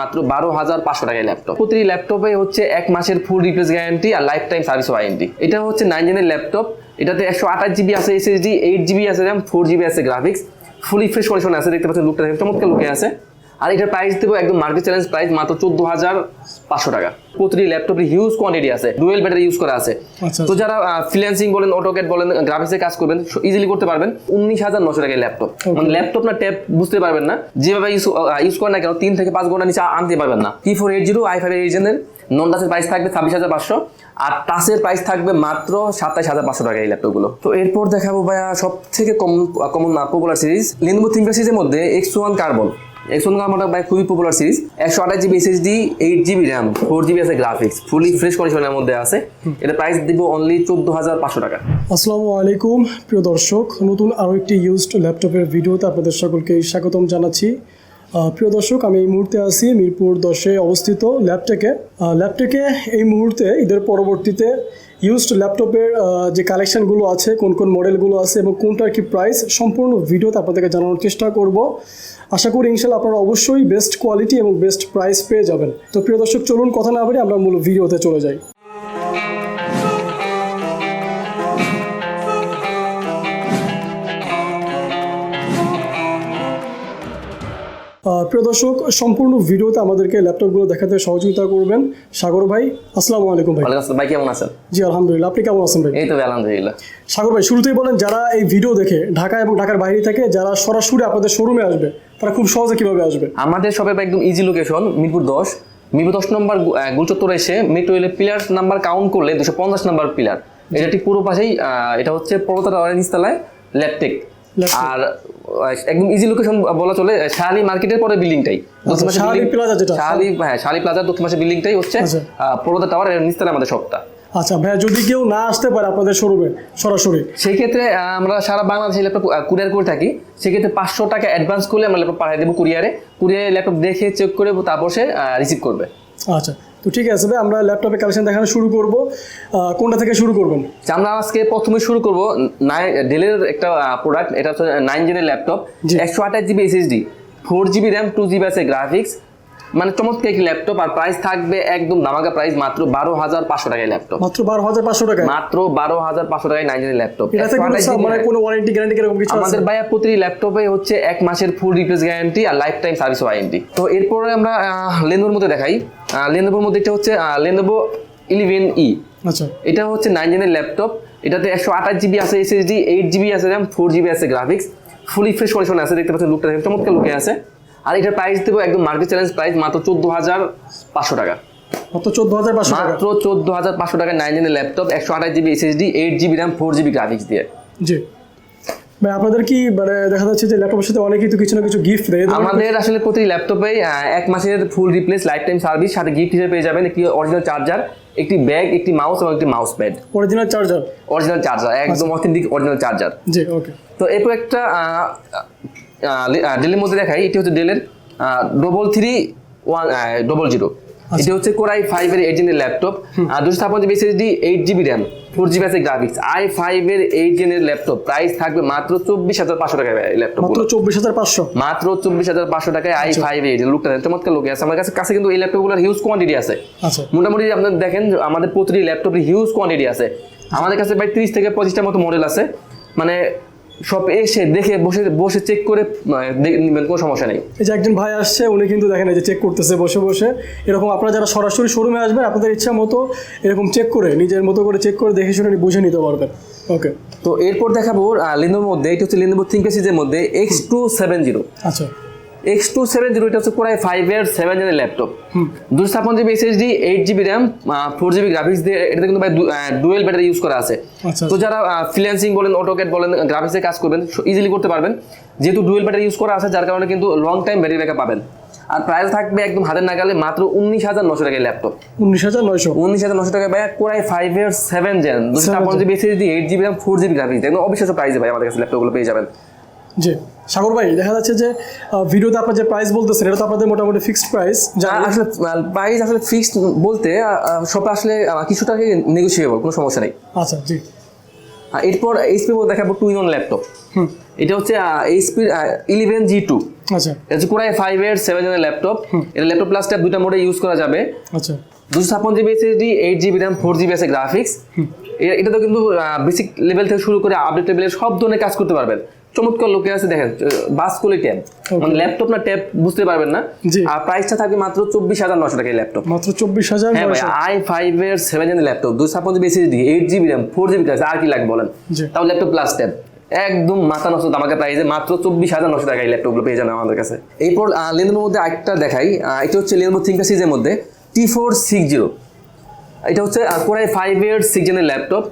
মাত্র বারো হাজার পাঁচশো টাকায় ল্যাপটপ প্রতিটি ল্যাপটপে হচ্ছে এক মাসের ফুল রিপ্লেস গ্যারান্টি আর লাইফ টাইম সার্ভিস ওয়ারেন্টি এটা হচ্ছে নাইন জেনের ল্যাপটপ এটাতে একশো আঠাশ জিবি আছে এসএসডি এইট জিবি আছে র্যাম ফোর জিবি আছে গ্রাফিক্স ফুলি ফ্রেশ কন্ডিশন আছে, দেখতে পাচ্ছেন লুকটা চমৎকার লুকে আছে। আর এটার প্রাইস দেবো একদম মার্কেট চ্যালেঞ্জ প্রাইস মাত্র চোদ্দ হাজার পাঁচশো টাকা। প্রতিটি ল্যাপটপের হিউজ কোয়ান্টিটি আছে ডুয়েল ব্যাটারি ইউজ করা আছে। আচ্ছা। তো যারা ফ্রিল্যান্সিং বলেন অটোকেট বলেন গ্রাফিক্সের কাজ করবেন ইজিলি করতে পারবেন। উনিশ হাজার নশো টাকায় ল্যাপটপ মানে ল্যাপটপ না ট্যাব বুঝতে পারবেন না। যেভাবে ইউজ করেন না কেন তিন থেকে পাঁচ ঘণ্টা নিচে আনতে পারবেন না। T four eight zero I five eight জেনের non টাচের প্রাইস থাকবে ছাব্বিশ হাজার পাঁচশো। আর টাচের প্রাইস থাকবে মাত্র সাতাইশ হাজার পাঁচশো টাকা এই ল্যাপটপগুলো তো এরপর দেখাবো ভাইয়া সব থেকে কম common popular series Lenovo thinker সিরিজের মধ্যে X one carbon X one bike খুবই পপুলার সিরিজ একশো আঠাশ GB SSD eight GB RAM four GB আছে গ্রাফিক্স ফুলি ফ্রেশ কন্ডিশনের মধ্যে আছে। এটা প্রাইস দিব অনলি চোদ্দ হাজার পাঁচশো টাকা। আসসালামু আলাইকুম, প্রিয় দর্শক। নতুন আরও একটি ইউজড ল্যাপটপের ভিডিওতে আপনাদের সকলকে স্বাগতম জানাচ্ছি। প্রিয় দর্শক, আমি এই মুহূর্তে আছি মিরপুর দশে অবস্থিত ল্যাপটেকে ল্যাপটেকে এই মুহূর্তে ঈদের পরবর্তীতে ইউজড ল্যাপটপের যে কালেকশনগুলো আছে, কোন কোন মডেলগুলো আছে এবং কোনটার কি প্রাইস সম্পূর্ণ ভিডিওতে আপনাদেরকে জানানোর চেষ্টা করব। আশা করি ইনশাল্লাহ আপনারা অবশ্যই বেস্ট কোয়ালিটি এবং বেস্ট প্রাইস পেয়ে যাবেন। তো প্রিয় দর্শক, চলুন কথা না বলে আমরা মূল ভিডিওতে চলে যাই। প্রিয় দর্শক সম্পূর্ণ ভিডিওতে আমাদেরকে ল্যাপটপগুলো দেখাতে সহযোগিতা করবেন সাগর ভাই। আসসালামু আলাইকুম ভাই। আসসালাম। ভাই কেমন আছেন? জি আলহামদুলিল্লাহ। আপনি কেমন আছেন ভাই? এই তো আলহামদুলিল্লাহ। সাগর ভাই শুরুতেই বলেন যারা এই ভিডিও দেখে ঢাকা এবং ঢাকার বাইরে থেকে যারা সরাসরি আপনাদের শোরুমে আসবে তারা খুব সহজে কীভাবে আসবে? আমাদের সবের একদম ইজি লোকেশন মিরপুর দশ। মিরপুর দশ নম্বর গুলচত্বর এসে মেট্রো রেলের পিলার নাম্বার কাউন্ট করলে দুশো পঞ্চাশ নাম্বার পিলার এটা ঠিক পুরো পাশেই আহ, এটা হচ্ছে টাওয়ারের নিচতলায় ল্যাপটেক। আর একদম ইজি লোকেশন বলা চলে শাহালি মার্কেটের পরে বিল্ডিংটাই শাহালি যেটা। শাহালি হ্যাঁ শাহালি প্লাজার দক্ষিণ পাশে বিল্ডিংটাই হচ্ছে আচ্ছা। টাওয়ার এর নিচতলায় আমাদের শপটা আচ্ছা ভাইয়া যদি কেউ না আসতে পারে আপনাদের শোরুমে সরাসরি। সেই ক্ষেত্রে আমরা সারা বাংলাদেশে ল্যাপটপ কুরিয়ার করে থাকি। সেক্ষেত্রে পাঁচশো টাকা অ্যাডভান্স করলে আমরা ল্যাপটপ পাঠিয়ে দেবো কুরিয়ারে কুরিয়ারে ল্যাপটপ দেখে চেক করে তারপর সে রিসিভ করবে। আচ্ছা তো ঠিক আছে ভাই আমরা ল্যাপটপে কালেকশন দেখানো শুরু করব। কোনটা থেকে শুরু করবেন? আমরা আজকে প্রথমে শুরু করব ডেলের একটা প্রোডাক্ট এটা হচ্ছে নাইন জেনের ল্যাপটপ। একশো আঠাশ GB SSD four GB RAM two GB আছে গ্রাফিক্স মানে চমৎকার একটি ল্যাপটপ আর প্রাইস থাকবে একদম দামাকা প্রাইস মাত্র বারো হাজার পাঁচশো টাকায় ল্যাপটপ মাত্র বারো হাজার পাঁচশো টাকায়? মাত্র বারো হাজার পাঁচশো টাকায় নাইন ল্যাপটপ মানে কোনো ওয়ারেন্টি গ্যারান্টি এরকম কিছু আমাদের ভাইয়া প্রতিটি ল্যাপটপে হচ্ছে এক মাসের ফুল রিপ্লেস গ্যারান্টি আর লাইফ টাইম সার্ভিস ওয়ারেন্টি তো এরপরে আমরা লেনোভোর মধ্যে দেখাই। লেনোভোর মধ্যে এটা হচ্ছে লেনোভো ইলেভেন ই আচ্ছা। এটা হচ্ছে নাইন জেনের ল্যাপটপ এটাতে একশো আঠাশ জিবি আছে এসএসডি এইট জিবি আছে র্যাম ফোর জিবি আছে গ্রাফিক্স ফুলি ফ্রেশ কন্ডিশন আছে দেখতে পাচ্ছেন লুকটা চমৎকার লুকে আছে। আর এটার প্রাইস দেবো একদম মার্কেট চ্যালেঞ্জ প্রাইস মাত্র চোদ্দ হাজার পাঁচশো টাকা। মাত্র চোদ্দ হাজার পাঁচশো মাত্র চোদ্দ হাজার পাঁচশো টাকা নাইন জেনের ল্যাপটপ একশো আঠাশ GB SSD eight GB RAM four GB graphics দিয়ে। জি। ভাই আপনাদের কি মানে দেখা যাচ্ছে যে ল্যাপটপের সাথে অনেকেই তো কিছু না কিছু গিফট দেয় আমাদের আসলে প্রতি ল্যাপটপে এক মাসের full replace life time service সাথে গিফট হিসেবে পেয়ে যাবেন একটি অরিজিনাল চার্জার একটি ব্যাগ একটি মাউস এবং একটি mouse pad original charger original charger একদম অথেন্টিক অরিজিনাল চার্জার জি ওকে তো এরপর একটা ডেলের মধ্যে দেখাই এটি হচ্ছে ডেলের double three one double zero এটি হচ্ছে কোরাই ফাইভ এর এইট জেনের ল্যাপটপ আর দুশো ছাপ্পান্ন GB SSD eight GB RAM four GB আছে গ্রাফিক্স আই ফাইভ এর এইট জেনের ল্যাপটপ প্রাইস থাকবে মাত্র চব্বিশ হাজার পাঁচশো টাকায় ল্যাপটপ মাত্র চব্বিশ হাজার পাঁচশো? মাত্র চব্বিশ হাজার পাঁচশো টাকায় আই ফাইভ এইট লুকটা চমৎকার লোক। আছে আমার কাছে কাছে কিন্তু এই ল্যাপটপগুলোর হিউজ কোয়ান্টিটি আছে। আচ্ছা। মোটামুটি আপনার দেখেন আমাদের প্রতিটি ল্যাপটপের হিউজ কোয়ান্টিটি আছে। আমাদের কাছে প্রায় তিরিশ থেকে পঁচিশটার মতো মডেল আছে। মানে সব এসে দেখে বসে বসে চেক করে নেবেন কোনো সমস্যা নেই। এই যে একজন ভাই আসছে উনি কিন্তু দেখেন এই যে চেক করতেছে বসে বসে। এরকম আপনারা যারা সরাসরি শোরুমে আসবেন আপনাদের ইচ্ছা মতো এরকম চেক করে নিজের মতো করে চেক করে দেখে শুনে বুঝে নিতে পারবেন। ওকে তো এরপর দেখাবো লেনোভোর মধ্যে এটা হচ্ছে লেনোভো থিঙ্কেসিজের মধ্যে এক্স টু সেভেন জিরো আচ্ছা। এক্স টু সেভেন জিরো এটা হচ্ছে প্রায় ফাইভ এর সেভেন জেনের ল্যাপটপ দুশো ছাপ্পান্ন GB SSD eight GB RAM four GB graphics দিয়ে এটাতে কিন্তু ভাই ডুয়েল ব্যাটারি ইউজ করা আছে। আচ্ছা। তো যারা ফ্রিল্যান্সিং বলেন অটোকেট বলেন গ্রাফিক্সের কাজ করবেন ইজিলি করতে পারবেন। যেহেতু ডুয়েল ব্যাটারি ইউজ করা আছে যার কারণে কিন্তু লং টাইম ব্যাটারি ব্যাকআপ পাবেন। আর প্রাইস থাকবে একদম হাতের নাগালে মাত্র উনিশ হাজার নশো টাকায় ল্যাপটপ উনিশ হাজার নয়শো। উনিশ হাজার নশো টাকায় ভাই কোরাই ফাইভ এর সেভেন জেন দুশো ছাপ্পান্ন GB SSD eight GB RAM four GB graphics একদম অবিশ্বাস্য প্রাইসে ভাই আমাদের কাছে ল্যাপটপগুলো পেয়ে যাবেন। জি। সাগর ভাই দেখা যাচ্ছে যে ভিডিওতে আপনার যে প্রাইস বলতেছেন এটা তো আপনাদের মোটামুটি ফিক্সড প্রাইস যা আসলে প্রাইস আসলে ফিক্সড বলতে সব আসলে আহ, কিছু নেগোসিয়েবল কোনো সমস্যা নেই। আচ্ছা জি। আর এরপর এইচপি দেখাবো টু ইন ওয়ান ল্যাপটপ এটা হচ্ছে এইচপির ইলেভেন জি টু আচ্ছা। এটা কোরাই ফাইভ এর সেভেন জনের ল্যাপটপ এটা ল্যাপটপ প্লাস ট্যাব দুটা মোডে ইউজ করা যাবে। আচ্ছা। দুশো ছাপ্পান্ন GB SSD eight GB RAM four GB আছে গ্রাফিক্স এটা তো কিন্তু বেসিক লেভেল থেকে শুরু করে আপডেট লেভেলের সব ধরনের কাজ করতে পারবেন। চমৎকার লোকে আছে দেখেন বাসকুলি ট্যাব। মানে ল্যাপটপ না ট্যাব বুঝতে পারবেন না। আর প্রাইসটা থাকবে মাত্র চব্বিশ হাজার নশো টাকা ল্যাপটপ মাত্র চব্বিশ হাজার হ্যাঁ ভাই আই ফাইভ এর সেভেন জেনের ল্যাপটপ দুশো ছাপ্পান্ন GB SSD eight GB RAM four GB আছে আর কি লাগবে বলেন? তাও ল্যাপটপ প্লাস ট্যাব একদম মাথা নষ্ট দামাকা প্রাইসে মাত্র চব্বিশ হাজার নশো টাকা এই ল্যাপটপগুলো পেয়ে যাবেন আমাদের কাছে। এরপর লেনোভোর মধ্যে আরেকটা দেখাই। এটা হচ্ছে লেনোভো থিঙ্কার সিরিজের মধ্যে টি ফোর সিক্স জিরো এটা হচ্ছে কোরাই ফাইভ এর সিক্স জেনের ল্যাপটপ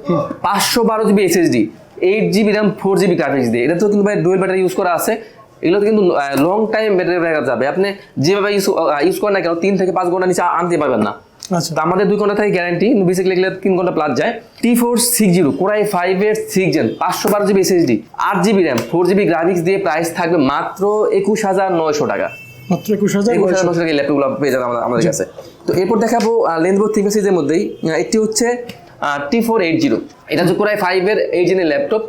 পাঁচশো বারো GB SSD eight GB RAM four GB graphics দিয়ে। এটা তো কিন্তু ভাই ডুয়েল ব্যাটারি ইউজ করা আছে। এগুলো কিন্তু লং টাইম ব্যাটারি ব্যাকআপ যাবে। আপনি যেভাবে ইউজ ইউজ করেন না কেন তিন থেকে পাঁচ ঘণ্টা নিচে আনতে পারবেন না। আচ্ছা। তো আমাদের দুই ঘণ্টা থেকে গ্যারান্টি বেসিক লিখলে তিন ঘণ্টা প্লাস যায়। T four six zero core i five এর সিক্স জেন পাঁচশো বারো জিবি এসএসডি আট GB RAM four GB graphics দিয়ে প্রাইস থাকবে মাত্র একুশ হাজার নয়শো টাকা। মাত্র একুশ হাজার একুশ হাজার নয়শো। টাকা ল্যাপটপগুলো পেয়ে যাবেন আমাদের- কাছে। তো এরপর দেখাবো লেন্সবো থিঙ্ক সিরিজের মধ্যেই। একটি হচ্ছে টি ফোর এইট জিরো এটা হচ্ছে কোরাই ফাইভ এর এইট জেনের ল্যাপটপ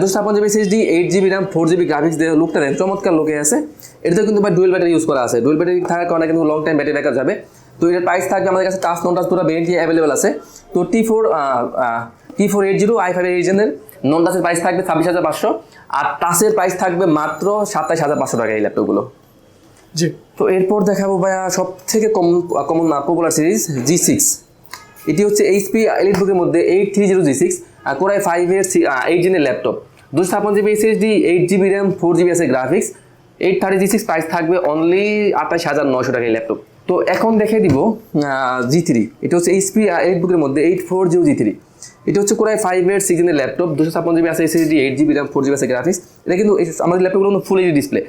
দুশো ছাপ্পান্ন GB SSD eight GB RAM four GB graphics দিয়ে লুকটা দেন চমৎকার লোকে আছে। এটাতে কিন্তু ডুয়েল ব্যাটারি ইউজ করা আছে। ডুয়েল ব্যাটারি থাকার কারণে কিন্তু লং টাইম ব্যাটারি ব্যাকআপ যাবে। তো এটার প্রাইস থাকবে আমাদের কাছে টাচ নন টাচ দুটো ভেরিয়েন্টি অ্যাভেলেবল আছে। তো T four T four eight zero I five eight জেনের non টাচের প্রাইস থাকবে ছাব্বিশ হাজার পাঁচশো। আর টাচের প্রাইস থাকবে মাত্র সাতাইশ হাজার পাঁচশো টাকা এই ল্যাপটপগুলো জি। তো এরপর দেখাবো ভাইয়া সব থেকে কম common popular series G six এটি হচ্ছে এইচপি এলিট বুকের মধ্যে eight three zero G six core i five এর এইট জেনের ল্যাপটপ দুশো ছাপ্পান্ন GB SSD eight GB RAM four GB আছে graphics eight thirty G six price থাকবে অনলি আঠাশ হাজার নশো টাকা এই ল্যাপটপ তো এখন দেখে দিব জি থ্রি এটা হচ্ছে এইচপি এইট বুকের মধ্যে eight four zero G three এটা হচ্ছে কোরাই ফাইভ এর সিজনের ল্যাপটপ দুশো ছাপ্পান্ন জিবি আছে SSD eight GB RAM four GB আছে গ্রাফিক্স এটা কিন্তু আমাদের ল্যাপটপগুলো full HD display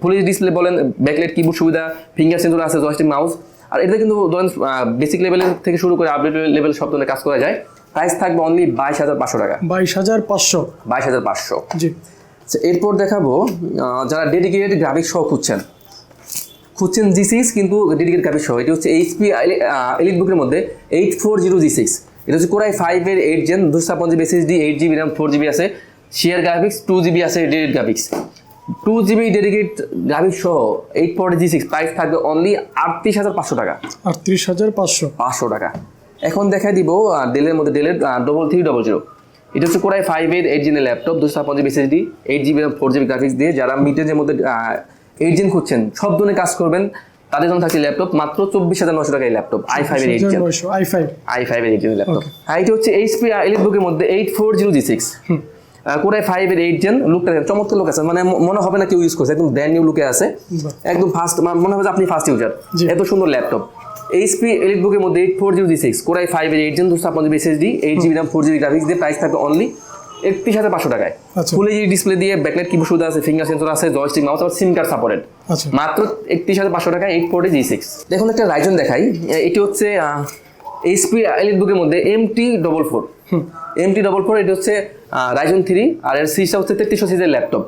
full HD display বলেন ব্যাকলাইট কিবোর্ড সুবিধা ফিঙ্গার সেন্সর আছে জয়স্টিক মাউস আর এটা কিন্তু ধরেন বেসিক লেভেল থেকে শুরু করে আপডেট লেভেল সব ধরনের কাজ করা যায়। প্রাইস থাকবে অনলি বাইশ হাজার পাঁচশো টাকা। বাইশ হাজার পাঁচশো। বাইশ হাজার পাঁচশো। জি। এরপর দেখাবো যারা ডেডিকেটেড গ্রাফিক্স সহ খুঁজছেন। খুঁজছেন জি সিক্স কিন্তু ডেডিকেট গ্রাফিক্স সহ। এটি হচ্ছে এইচপি এলিট বুকের মধ্যে eight four zero G six এটা হচ্ছে কোরাই ফাইভ এর এইট জেন দুশো ছাপ্পান্ন GB SSD eight GB RAM four GB আছে। শেয়ার গ্রাফিক্স টু জিবি আছে dedicate graphics two GB dedicate graphics সহ eight four G six price থাকবে only আটত্রিশ হাজার পাঁচশো টাকা। আটত্রিশ হাজার পাঁচশো। পাঁচশো টাকা। এখন দেখা দিব ডেলের মধ্যে ডেলের ডবল থ্রি ডবল জিরো এটা হচ্ছে core i five eight eight জিনের ল্যাপটপ দুশো ছাপ্পান্ন GB SSD eight GB four GB graphics দিয়ে যারা মিটেজের মধ্যে এইট জিন খুঁজছেন সব ধরনের কাজ করবেন। তাদের জন্য থাকছে ল্যাপটপ মাত্র চব্বিশ হাজার নশো টাকা এই ল্যাপটপ আই ফাইভ এর eight gen I five I five এর এইট জেন ল্যাপটপ আর এটা হচ্ছে এইচপি এলিট বুকের মধ্যে eight four zero G six core i five এর এইট জেন লুকটা দেখেন, চমৎকার লুক আছে। মানে মনে হবে না কেউ ইউজ করছে একদম ব্র্যান্ড নিউ লুকে আছে। একদম ফার্স্ট মনে হবে যে আপনি ফার্স্ট ইউজার এত সুন্দর ল্যাপটপ এইচপি এলিট বুকের মধ্যে eight four zero G six core i five এর এইট জেন দুশো ছাপ্পান্ন GB SSD eight GB RAM four GB graphics দিয়ে প্রাইস থাকবে অনলি একত্রিশ হাজার পাঁচশো টাকায়। ফুল এইচডি ডিসপ্লে দিয়ে ব্যাকলাইট কিবোর্ড সুবিধা আছে ফিঙ্গার সেন্সর আছে জয়স্টিক মাউস আর সিম কার্ড সাপোর্টেড মাত্র একত্রিশ হাজার পাঁচশো টাকা এইট ফোর্টি জি সিক্স দেখুন একটা রাইজন দেখাই এটি হচ্ছে এইচপি এলিট বুকের মধ্যে M T double four M T double four এটি হচ্ছে রাইজন থ্রি আর এর সিরিজটা হচ্ছে তেত্রিশশো সিরিজের ল্যাপটপ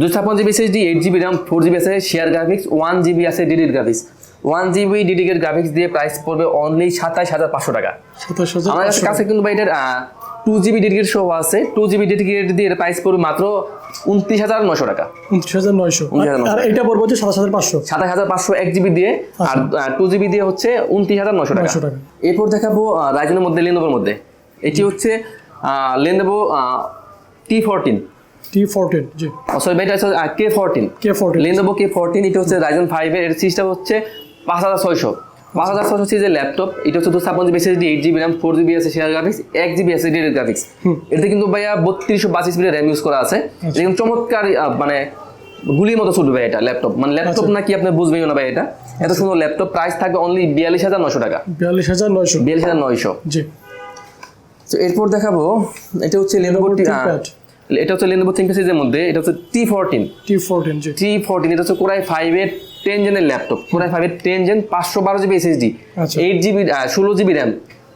দুশো ছাপ্পান্ন GB SSD eight GB RAM four GB আছে শেয়ার গ্রাফিক্স ওয়ান জিবি আছে ডিডিড graphics one GB dedicated graphics দিয়ে প্রাইস পড়বে অনলি সাতাইশ হাজার পাঁচশো টাকা। আমার কাছে কিন্তু ভাই এটার টু জিবি ডেডিকেট সহ আছে। টু জিবি ডেডিকেট দিয়ে এর প্রাইস পড়বে মাত্র উনত্রিশ হাজার নয়শো টাকা। উনত্রিশ হাজার নয়শো। আর এটা পড়ব হচ্ছে সাতাশ হাজার পাঁচশো। সাতাশ হাজার পাঁচশো এক জিবি দিয়ে আর টু জিবি দিয়ে হচ্ছে উনত্রিশ হাজার নয়শো টাকা। 900 টাকা। এরপর দেখাবো রাইজনের মধ্যে লেনোভোর মধ্যে। এটি হচ্ছে Lenovo T fourteen. T fourteen G. Sorry এটা হচ্ছে K fourteen. K fourteen Lenovo K fourteen এটা হচ্ছে রাইজন ফাইভের এর সিরিজটা হচ্ছে পাঁচ হাজার ছয়শো। পাঁচ হাজার সিরিজের ল্যাপটপ এটা হচ্ছে ছাপ্পান্ন GB SSD eight GB RAM four GB আছে শেয়ার গ্রাফিক্স এক জিবি আছে ডিটেল গ্রাফিক্স এতে কিন্তু ভাইয়া বত্রিশশো বাসিস মিনিট র্যাম ইউজ করা আছে। এটা চমৎকার মানে গুলির মতো ছুটবে এটা ল্যাপটপ মানে ল্যাপটপ আচ্ছা। নাকি আপনি বুঝবেন না ভাই এটা। এত সুন্দর ল্যাপটপ প্রাইস থাকবে অনলি বিয়াল্লিশ হাজার নশো টাকা। বিয়াল্লিশ হাজার নয়শো। বিয়াল্লিশ হাজার নয়শো। জি। তো এরপর দেখাবো এটা হচ্ছে লেনোভো। এটা হচ্ছে লেনোভো থিঙ্ক সিরিজের মধ্যে এটা হচ্ছে T fourteen T fourteen G. T fourteen এটা হচ্ছে কোরাই ফাইভের টেন জেনের ল্যাপটপ কোরাই ফাইভের টেন জেন পাঁচশো বারো জিবি এসএসডি। এইট জিবি ষোলো জিবি র্যাম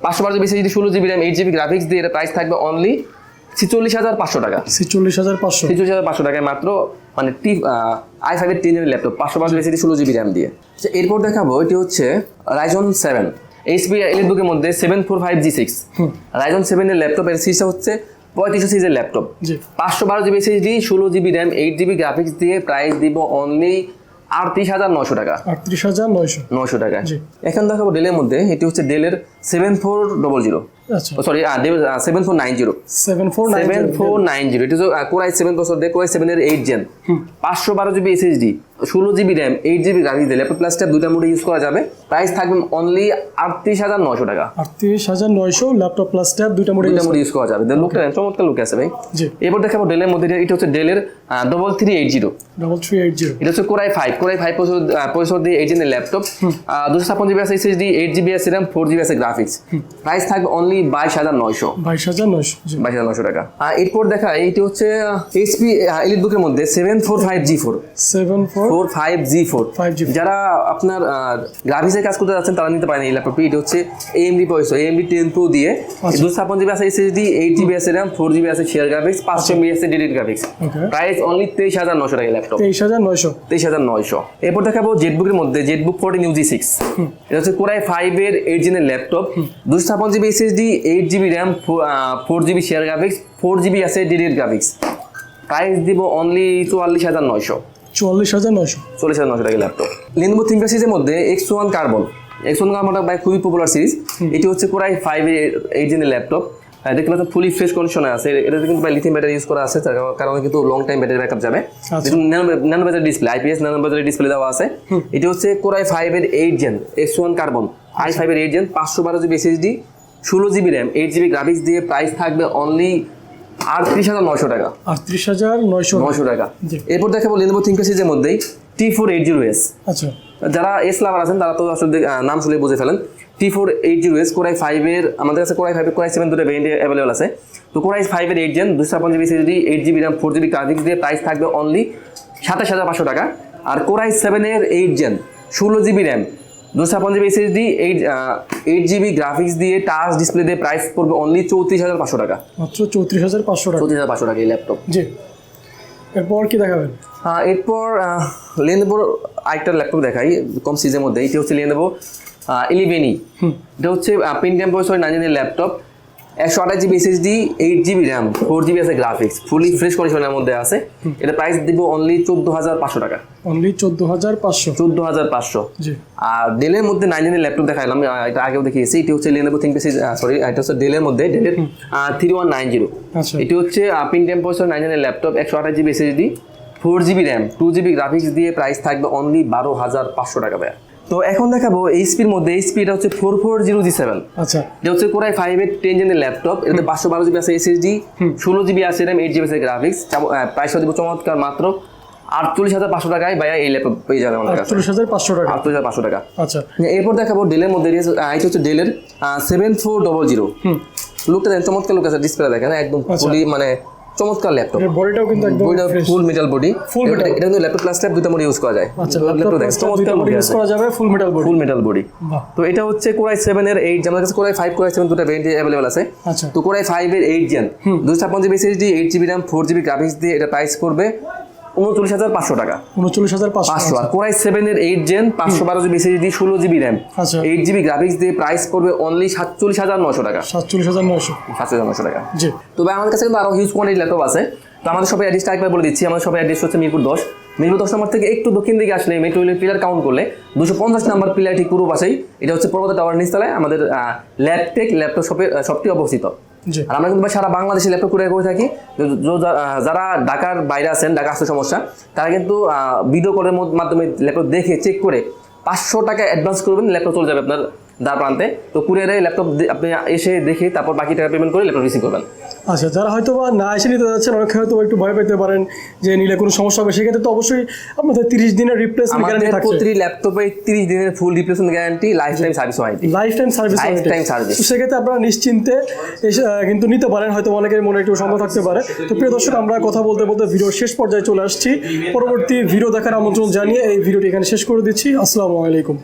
পাঁচশো বারো জিবি এসএসডি ষোলো GB RAM eight GB graphics দিয়ে এটা প্রাইস থাকবে অনলি ছিচল্লিশ হাজার পাঁচশো টাকা। ছিচল্লিশ হাজার পাঁচশো। ছিচল্লিশ হাজার পাঁচশো টাকায় মাত্র মানে টি আই ফাইভের টেন জেনের ল্যাপটপ পাঁচশো বারো জিবি এসএসডি ষোলো জিবি র্যাম দিয়ে। আচ্ছা, এরপর দেখাবো এটি হচ্ছে রাইজন সেভেন এইচপি এলিটবুকের মধ্যে seven four five G six Ryzen সেভেনের ল্যাপটপ এর সিরিজটা হচ্ছে পঁয়ত্রিশশো সিরিজের ল্যাপটপ পাঁচশো বারো জিবি এসএসডি ষোলো GB RAM eight GB graphics দিয়ে প্রাইস দিব অনলি আটত্রিশ হাজার নশো টাকা। আটত্রিশ হাজার নশো নশো টাকা। এখন দেখাবো ডেলের মধ্যে এটি হচ্ছে ডেলের seven four double zero sorry seven four nine zero seven four seven four nine zero এটি কোরাই সেভেন প্রসেসর দিয়ে কোরাই সেভেন এর এইট জেন পাঁচশো বারো জিবি এসএসডি ষোলো GB RAM eight GB graphics দিয়ে ল্যাপটপ প্লাস ট্যাব দুইটা মোডে use করা যাবে। প্রাইস থাকবে অনলি আটত্রিশ হাজার নশো টাকা। আটত্রিশ হাজার নয়শো ল্যাপটপ প্লাস ট্যাব দুইটা মোডে দুইটা মোড ইউজ করা যাবে। লুকটা চমৎকার লুক আছে ভাই। এরপর দেখাবো ডেলের মধ্যে এটা হচ্ছে ডেলের double three eight zero double three eight zero এটা হচ্ছে core i five core i five processor দিয়ে এইট জেনের ল্যাপটপ দুশো ছাপ্পান্ন জিবি আছে এসএসডি এইট জিবি আছে র্যাম ফোর জিবি আছে গ্রাফিক্স প্রাইস থাকবে অনলি বাইশ হাজার নয়শো। বাইশ হাজার নয়শো জি। বাইশ হাজার নশো টাকা। আর এরপর দেখা এইটি হচ্ছে এইচপি এলিট বুকের মধ্যে seven four five G four seven four five G four যারা আপনার গ্রাফিক্সের কাজ করতে যাচ্ছেন তারা নিতে পারেন এই ল্যাপটপটি এটা হচ্ছে AMD processor AMD ten pro দিয়ে। দুশো ছাপ্পান্ন জিবি আছে এসএসডি এইট জিবি আছে র্যাম ফোর জিবি আছে শেয়ার গ্রাফিক্স পাঁচশো এমবি আছে ডিডিট গ্রাফিক্স প্রাইস অনলি তেইশ হাজার নশো টাকা ল্যাপটপ তেইশ হাজার নয়শো। তেইশ হাজার নয়শো। এরপর দেখাবো জেটবুকের মধ্যে জেটবুক ফোরটিন ইউজি সিক্স এটা হচ্ছে কোরাই ফাইভ এর এইট জেনের ল্যাপটপ দুশো ছাপ্পান্ন GB SSD eight GB RAM four GB share graphics four GB আছে ডিডিট গ্রাফিক্স প্রাইস দিব অনলি চুয়াল্লিশ হাজার নয়শো। চুয়াল্লিশ হাজার নয়শো। চল্লিশ হাজার নশো টাকা ল্যাপটপ লিনোভো থিঙ্কার সিরিজের মধ্যে X one carbon X one কার্বনটা ভাই খুবই পপুলার সিরিজ এটি হচ্ছে কোরাই ফাইভ এইট জেনের ল্যাপটপ দেখতে পাচ্ছেন ফুলি ফ্রেশ কন্ডিশনে আছে। এটাতে কিন্তু ভাই লিথিয়াম ব্যাটারি ইউজ করা আছে। তার কারণে কিন্তু লং টাইম ব্যাটারি ব্যাকআপ যাবে। Nano battery display IPS nano battery display দেওয়া আছে। এটি হচ্ছে কোরাই ফাইভ এর eight gen X one carbon I five এর এইট জেন পাঁচশো বারো জিবি এসএসডি ষোলো GB RAM eight GB graphics দিয়ে প্রাইস থাকবে অনলি আটত্রিশ হাজার নশো টাকা। আটত্রিশ হাজার নয়শো নশো টাকা। এরপর দেখাবো লিনোভো থিঙ্কার সিরিজের মধ্যেই T four eight zero S আচ্ছা। যারা এস লাভার আছেন তারা তো আসলে নাম শুনে বুঝে ফেলেন। T four eight zero S core i ফাইভের আমাদের কাছে core i five core i seven দুটো ভেরিয়েন্ট অ্যাভেলেবল আছে। তো কোরাই ফাইভের এইট জেন দুশো ছাপ্পান্ন GB CD eight GB RAM four GB graphics দিয়ে প্রাইস থাকবে অনলি সাতাশ হাজার পাঁচশো টাকা। আর কোরাই সেভেনের এইট জেন ষোলো জিবি র্যাম দুশো ছাপ্পান্ন GB SSD eight eight GB graphics দিয়ে টাচ ডিসপ্লে দিয়ে প্রাইস পড়বে অনলি চৌত্রিশ হাজার পাঁচশো টাকা। মাত্র চৌত্রিশ হাজার পাঁচশো টাকা। চৌত্রিশ হাজার পাঁচশো টাকা এই ল্যাপটপ জি। এরপর কি দেখাবেন? আহ, এরপর লেনদেবোর আরেকটা ল্যাপটপ দেখাই কম সিজের মধ্যে। এটি হচ্ছে লেনদেবো ইলেভেনই এটা হচ্ছে পেন্টিয়াম প্রসেসর নাইন ল্যাপটপ একশো আঠাশ GB SSD eight GB RAM four GB আছে গ্রাফিক্স ফুলি ফ্রেশ কন্ডিশনের মধ্যে আছে। এটা প্রাইস দিব অনলি চোদ্দ হাজার পাঁচশো টাকা। অনলি চোদ্দ হাজার পাঁচশো। চোদ্দ হাজার পাঁচশো। আর ডেলের মধ্যে নাইন জেনের ল্যাপটপ দেখালাম আহ, এটা আগেও দেখিয়েছি। এটি হচ্ছে লেনেভো থিঙ্কপ্যাড সরি এটা হচ্ছে ডেলের মধ্যে ডেলের থ্রি ওয়ান নাইন জিরো এটি হচ্ছে পেন্টিয়াম প্রসেসর নাইন জেনের ল্যাপটপ একশো আঠাশ GB SSD four GB RAM two GB graphics দিয়ে প্রাইস থাকবে অনলি বারো হাজার পাঁচশো টাকা ব্যয় তো এখন দেখাবো এইচপির মধ্যে এইচপি এটা হচ্ছে four four zero G seven আচ্ছা। এটা হচ্ছে কোরাই ফাইভ এর টেন জেনের ল্যাপটপ এটাতে পাঁচশো বারো জিবি আছে এসএসডি ষোলো জিবি আছে র্যাম এইট জিবি আছে গ্রাফিক্স প্রাইস দিব চমৎকার মাত্র আটচল্লিশ হাজার পাঁচশো টাকায় ভাইয়া এই ল্যাপটপ পেয়ে যাবে আমার কাছে। আটচল্লিশ হাজার পাঁচশো টাকা। আটচল্লিশ হাজার পাঁচশো টাকা। আচ্ছা। এরপর দেখাবো ডেলের মধ্যে এটা হচ্ছে ডেলের সেভেন ফোর ডবল জিরো লুকটা চমৎকার লুক আছে ডিসপ্লে দেখেন একদম আচ্ছা। ফুলি মানে চমৎকার ল্যাপটপ বডিটাও কিন্তু একদম full metal body full metal এটা কিন্তু ল্যাপটপ প্লাস ট্যাব দুটো মোড ইউজ করা যায়। আচ্ছা ল্যাপটপ দেখেন চমৎকার বডি ইউজ করা যাবে full metal body full metal body তো এটা হচ্ছে কোরাই 7 এর 8 আমাদের কাছে কোরাই 5 কোরাই 7 দুটো ভেরিয়েন্ট अवेलेबल আছে। আচ্ছা। তো কোরাই 5 এর 8 জেন দুশো ছাপ্পান্ন GB SSD eight GB RAM 4 GB graphics দিয়ে এটা প্রাইস করবে। উনচল্লিশ হাজার পাঁচশো টাকা। উনচল্লিশ হাজার পাঁচশো পাঁচশো আর কোরাই সেভেন এর এইট জেন পাঁচশো বারো জিবি এসএসডি ষোলো জিবি র্যাম আচ্ছা। এইট জিবি গ্রাফিক্স দিয়ে প্রাইস পড়বে অনলি সাতচল্লিশ হাজার নশো টাকা। সাতচল্লিশ হাজার নয়শো। সাতশো হাজার নশো টাকা। জি। তবে আমাদের কাছে কিন্তু আরও হিউজ কোয়ান্টিটি ল্যাপটপ আছে। তো আমাদের সবাই অ্যাড্রেসটা একবার বলে দিচ্ছি। আমাদের সবাই অ্যাড্রেস হচ্ছে মিরপুর দশ। মিরপুর দশ নম্বর থেকে একটু দক্ষিণ দিকে আসলে মেট্রো রেলের পিলার কাউন্ট করলে দুশো পঞ্চাশ নম্বর পিলার ঠিক পূর্ব পাশেই। এটা হচ্ছে পর্বত টাওয়ার নিচতলায় আমাদের ল্যাপটেক ল্যাপটপ শপের শপটি অবস্থিত। আর আমরা কিন্তু সারা বাংলাদেশে ল্যাপটপ কুরিয়ার করে থাকি। যারা ঢাকার বাইরে আছেন, ঢাকা আসতে সমস্যা, তারা কিন্তু ভিডিও কলের মধ্য- মাধ্যমে ল্যাপটপ দেখে চেক করে পাঁচশো টাকা অ্যাডভান্স করবেন, ল্যাপটপ চলে যাবে আপনার দ্বার প্রান্তে। তো কুরিয়ারে ল্যাপটপ আপনি এসে দেখে তারপর বাকি টাকা পেমেন্ট করে ল্যাপটপ রিসিভ করবেন। আচ্ছা যারা হয়তো বা না এসে নিতে যাচ্ছেন অনেকে হয়তো একটু ভয় পেতে পারেন যে নিলে কোনো সমস্যা হবে। সেক্ষেত্রে তো অবশ্যই আপনাদের তিরিশ দিনের রিপ্লেসমেন্ট গ্যারান্টি আমাদের থাকছে। প্রতিটি ল্যাপটপে তিরিশ দিনের full replacement guarantee lifetime service warranty lifetime service Lifetime service। সেক্ষেত্রে আপনারা নিশ্চিন্তে কিন্তু নিতে পারেন। হয়তো অনেকের মনে একটু সন্দেহ থাকতে পারে। তো প্রিয় দর্শক আমরা কথা বলতে বলতে ভিডিও শেষ পর্যায়ে চলে আসছি। পরবর্তী ভিডিও দেখার আমন্ত্রণ জানিয়ে এই ভিডিওটি এখানে শেষ করে দিচ্ছি। আসসালামু আলাইকুম।